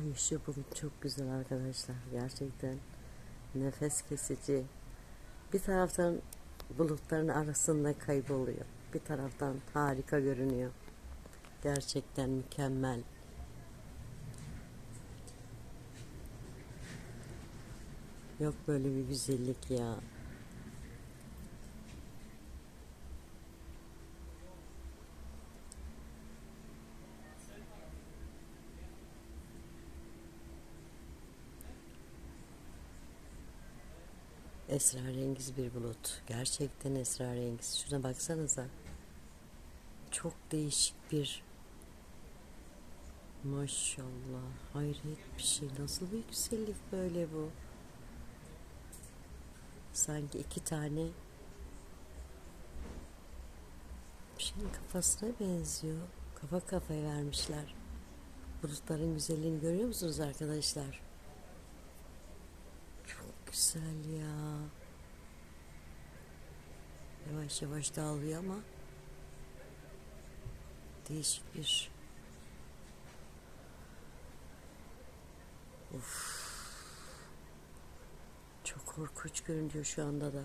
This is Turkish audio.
Ay şu bulut çok güzel arkadaşlar. Gerçekten nefes kesici. Bir taraftan bulutların arasında kayboluyor. Bir taraftan harika görünüyor. Gerçekten mükemmel. Yok böyle bir güzellik ya. Esrarengiz bir bulut. Gerçekten esrarengiz. Şuna baksanıza. Çok değişik bir Maşallah. Hayret bir şey. Nasıl bir güzellik böyle bu. Sanki iki tane bir şeyin kafasına benziyor. Kafa kafaya vermişler. Bulutların güzelliğini görüyor musunuz arkadaşlar? Çok güzel ya. Yavaş yavaş dağılıyor ama değişik bir Of. Çok korkunç görünüyor şu anda da.